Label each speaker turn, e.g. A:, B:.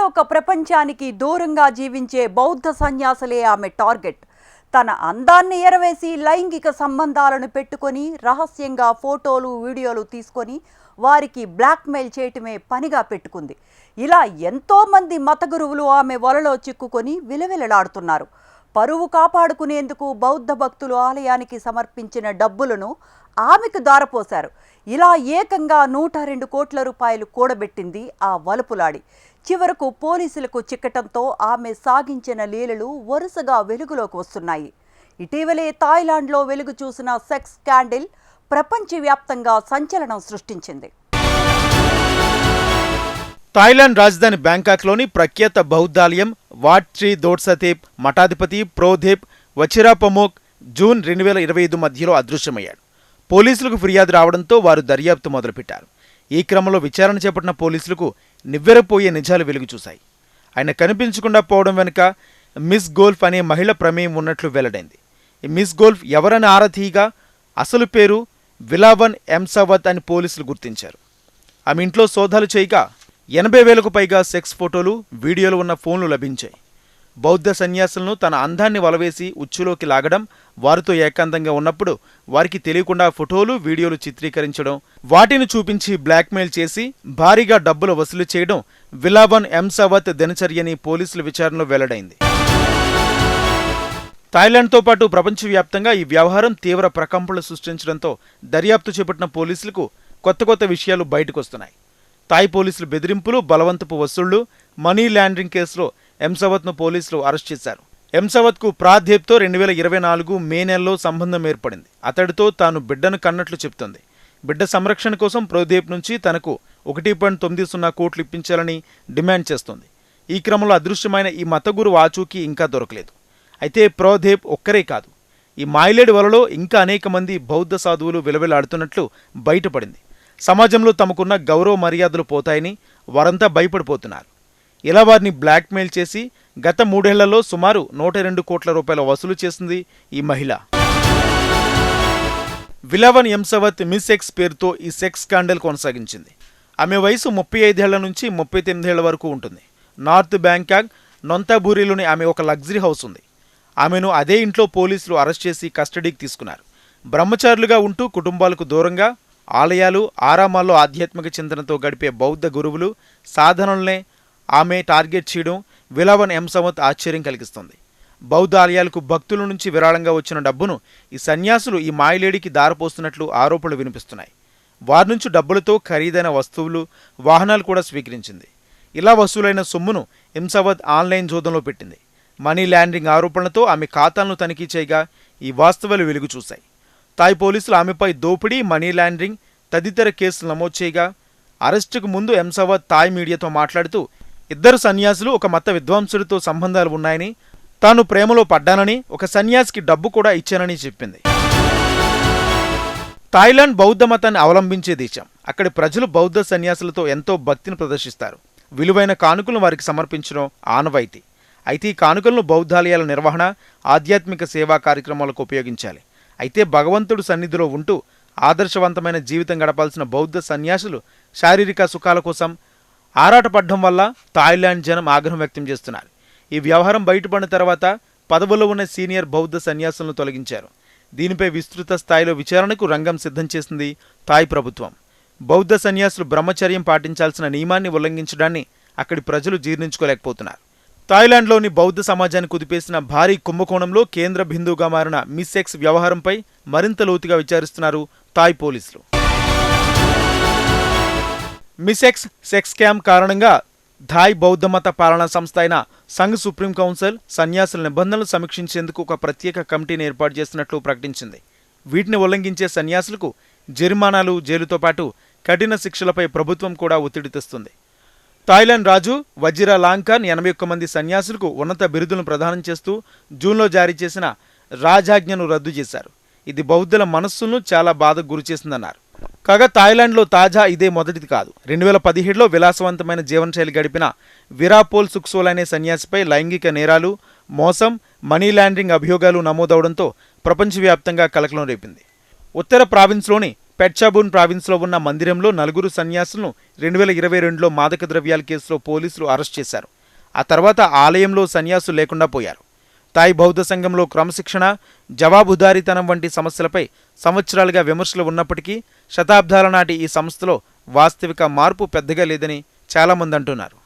A: పరలోక ప్రపంచానికి దూరంగా జీవించే బౌద్ధ సన్యాసులే ఆమె టార్గెట్. తన అందాన్ని ఎరవేసి లైంగిక సంబంధాలను పెట్టుకొని రహస్యంగా ఫోటోలు వీడియోలు తీసుకొని వారికి బ్లాక్మెయిల్ చేయటమే పనిగా పెట్టుకుంది. ఇలా ఎంతోమంది మత గురువులు ఆమె వలలో చిక్కుకొని విలవిలలాడుతున్నారు. పరువు కాపాడుకునేందుకు బౌద్ధ భక్తులు ఆలయానికి సమర్పించిన డబ్బులను ఆమెకు దారపోశారు. ఇలా ఏకంగా నూట రెండు కోట్ల రూపాయలు కూడబెట్టింది ఆ వలుపులాడి. చివరకు పోలీసులకు చిక్కటంతో ఆమె సాగించిన లీలలు వరుసగా వెలుగులోకి వస్తున్నాయి. ఇటీవలే థాయిలాండ్లో వెలుగు చూసిన సెక్స్ స్కాండిల్ ప్రపంచవ్యాప్తంగా సంచలనం సృష్టించింది.
B: థాయిలాండ్ రాజధాని బ్యాంకాక్లోని ప్రఖ్యాత బౌద్ధాలయం వాట్ శ్రీ దోడ్సతేప్ మఠాధిపతి ప్రోధేప్ వచిరాపమోక్ జూన్ రెండు వేల ఇరవై ఐదు మధ్యలో అదృశ్యమయ్యాడు. పోలీసులకు ఫిర్యాదు రావడంతో వారు దర్యాప్తు మొదలుపెట్టారు. ఈ క్రమంలో విచారణ చేపట్టిన పోలీసులకు నివ్వెరపోయే నిజాలు వెలుగు చూశాయి. ఆయన కనిపించకుండా పోవడం వెనుక మిస్ గోల్ఫ్ అనే మహిళ ప్రమేయం ఉన్నట్లు వెల్లడైంది. ఈ మిస్ గోల్ఫ్ ఎవరని ఆరా అసలు పేరు విలావన్ ఎంసావత్ అని పోలీసులు గుర్తించారు. ఆమె ఇంట్లో సోదాలు చేయగా ఎనభై వేలకు పైగా సెక్స్ ఫోటోలు వీడియోలు ఉన్న ఫోన్లు లభించాయి. బౌద్ధ సన్యాసులను తన అందాన్ని వలవేసి ఉచ్చులోకి లాగడం వారితో ఏకాంతంగా ఉన్నప్పుడు వారికి తెలియకుండా ఫోటోలు వీడియోలు చిత్రీకరించడం వాటిని చూపించి బ్లాక్మెయిల్ చేసి భారీగా డబ్బులు వసూలు చేయడం విలాబన్ ఎంసావత్ దినచర్యని పోలీసుల విచారణలో వెల్లడైంది. థాయిలాండ్తో పాటు ప్రపంచవ్యాప్తంగా ఈ వ్యవహారం తీవ్ర ప్రకంపనలు సృష్టించడంతో దర్యాప్తు చేపట్టిన పోలీసులకు కొత్త కొత్త విషయాలు బయటకొస్తున్నాయి. థాయ్ పోలీసులు బెదిరింపులు బలవంతపు వసూళ్ళు మనీ లాండరింగ్ కేసులో ఎంసవత్ను పోలీసులు అరెస్ట్ చేశారు. ఎంసవత్కు ప్రాధ్యప్తో రెండు వేల ఇరవై నాలుగు మే నెలలో సంబంధం ఏర్పడింది. అతడితో తాను బిడ్డను కన్నట్లు చెప్తోంది బిడ్డ సంరక్షణ కోసం ప్రోదీప్ నుంచి తనకు ఒకటి పాయింట్ తొమ్మిది సున్నా కోట్లు ఇప్పించాలని డిమాండ్ చేస్తోంది. ఈ క్రమంలో అదృశ్యమైన ఈ మతగురు వాచూకీ ఇంకా దొరకలేదు. అయితే ప్రోదీప్ ఒక్కరే కాదు. ఈ మాయిలేడు వలలో ఇంకా అనేక మంది బౌద్ధ సాధువులు విలవిలాడుతున్నట్లు బయటపడింది. సమాజంలో తమకున్న గౌరవ మర్యాదలు పోతాయని వారంతా భయపడిపోతున్నారు. ఇలా వారిని బ్లాక్మెయిల్ చేసి గత మూడేళ్ళలో సుమారు నూట రెండు కోట్ల రూపాయల వసూలు చేసింది ఈ మహిళ. విలవన్ ఎంసవత్ మిస్ ఎక్స్ పేరుతో ఈ సెక్స్ స్కాండల్ కొనసాగించింది. ఆమె వయసు ముప్పై ఐదేళ్ళ నుంచి ముప్పై తొమ్మిదేళ్ళ వరకు ఉంటుంది. నార్త్ బ్యాంకాక్ నొంతాబూరిలోని ఆమె ఒక లగ్జరీ హౌస్ ఉంది. ఆమెను అదే ఇంట్లో పోలీసులు అరెస్ట్ చేసి కస్టడీకి తీసుకున్నారు. బ్రహ్మచారులుగా ఉంటూ కుటుంబాలకు దూరంగా ఆలయాలు ఆరామాల్లో ఆధ్యాత్మిక చింతనతో గడిపే బౌద్ధ గురువులు సాధనల్నే ఆమె టార్గెట్ చేయడం విలవన్ ఎంసవత్ ఆశ్చర్యం కలిగిస్తుంది. బౌద్ధ ఆలయాలకు భక్తుల నుంచి విరాళంగా వచ్చిన డబ్బును ఈ సన్యాసులు ఈ మాయలేడికి దారపోస్తున్నట్లు ఆరోపణలు వినిపిస్తున్నాయి. వారి నుంచి డబ్బులతో ఖరీదైన వస్తువులు వాహనాలు కూడా స్వీకరించింది. ఇలా వసూలైన సొమ్మును ఎంసవత్ ఆన్లైన్ జోదంలో పెట్టింది. మనీ ల్యాండరింగ్ ఆరోపణలతో ఆమె ఖాతాలను తనిఖీ చేయగా ఈ వాస్తవాలు వెలుగు చూశాయి. థాయ్ పోలీసులు ఆమెపై దోపిడీ మనీ లాండరింగ్ తదితర కేసులు నమోదు చేయగా అరెస్టుకు ముందు ఎంసవత్ తాయ్ మీడియాతో మాట్లాడుతూ ఇద్దరు సన్యాసులు ఒక మత విద్వాంసుడితో సంబంధాలు ఉన్నాయని తాను ప్రేమలో పడ్డానని ఒక సన్యాసికి డబ్బు కూడా ఇచ్చానని చెప్పింది. థాయిలాండ్ బౌద్ధ మతాన్ని అవలంబించే దేశం. అక్కడి ప్రజలు బౌద్ధ సన్యాసులతో ఎంతో భక్తిని ప్రదర్శిస్తారు. విలువైన కానుకలను వారికి సమర్పించడం ఆనవాయితీ. అయితే ఈ కానుకలను బౌద్ధాలయాల నిర్వహణ ఆధ్యాత్మిక సేవా కార్యక్రమాలకు ఉపయోగించాలి. అయితే భగవంతుడు సన్నిధిలో ఉంటూ ఆదర్శవంతమైన జీవితం గడపాల్సిన బౌద్ధ సన్యాసులు శారీరక సుఖాల కోసం ఆరాటపడడం వల్ల థాయిలాండ్ జనం ఆగ్రహం వ్యక్తం చేస్తున్నారు. ఈ వ్యవహారం బయటపడిన తర్వాత పదవుల్లో ఉన్న సీనియర్ బౌద్ధ సన్యాసులను తొలగించారు. దీనిపై విస్తృత స్థాయిలో విచారణకు రంగం సిద్ధం చేసింది థాయ్ ప్రభుత్వం. బౌద్ధ సన్యాసులు బ్రహ్మచర్యం పాటించాల్సిన నియమాన్ని ఉల్లంఘించడాన్ని అక్కడి ప్రజలు జీర్ణించుకోలేకపోతున్నారు. థాయిలాండ్లోని బౌద్ధ సమాజాన్ని కుదిపేసిన భారీ కుంభకోణంలో కేంద్ర బిందువుగా మారిన మిస్సెక్స్ వ్యవహారంపై మరింత లోతుగా విచారిస్తున్నారు థాయ్ పోలీసులు. మిసెక్స్ సెక్స్ స్కామ్ కారణంగా థాయ్ బౌద్ధ మత పాలనా సంస్థ అయిన సంఘ్ సుప్రీం కౌన్సిల్ సన్యాసుల నిబంధనలు సమీక్షించేందుకు ఒక ప్రత్యేక కమిటీని ఏర్పాటు చేసినట్లు ప్రకటించింది. వీటిని ఉల్లంఘించే సన్యాసులకు జరిమానాలు జైలుతో పాటు కఠిన శిక్షలపై ప్రభుత్వం కూడా ఒత్తిడి తెస్తుంది. థాయిలాండ్ రాజు వజిరా లాంకాన్ ఎనభై ఒక్క మంది సన్యాసులకు ఉన్నత బిరుదులను ప్రదానం చేస్తూ జూన్లో జారీ చేసిన రాజాజ్ఞను రద్దు చేశారు. ఇది బౌద్ధుల మనస్సును చాలా బాధకు గురిచేసిందన్నారు కాగా థాయిలాండ్లో తాజా ఇదే మొదటిది కాదు. రెండు వేల పదిహేడులో విలాసవంతమైన జీవనశైలి గడిపిన విరాపోల్ సుక్సోల్ అనే సన్యాసిపై లైంగిక నేరాలు మోసం మనీ లాండరింగ్ అభియోగాలు నమోదవడంతో ప్రపంచవ్యాప్తంగా కలకలం రేపింది. ఉత్తర ప్రావిన్స్లోని పెట్చాబూన్ ప్రావిన్స్లో ఉన్న మందిరంలో నలుగురు సన్యాసులను రెండు వేల ఇరవై రెండులో మాదక ద్రవ్యాల కేసులో పోలీసులు అరెస్ట్ చేశారు. ఆ తర్వాత ఆలయంలో సన్యాసులు లేకుండా పోయారు. తాయి బౌద్ధ సంఘంలో క్రమశిక్షణ జవాబుదారీతనం వంటి సమస్యలపై సంవత్సరాలుగా విమర్శలు ఉన్నప్పటికీ శతాబ్దాల నాటి ఈ సంస్థలో వాస్తవిక మార్పు పెద్దగా లేదని చాలామంది అంటున్నారు.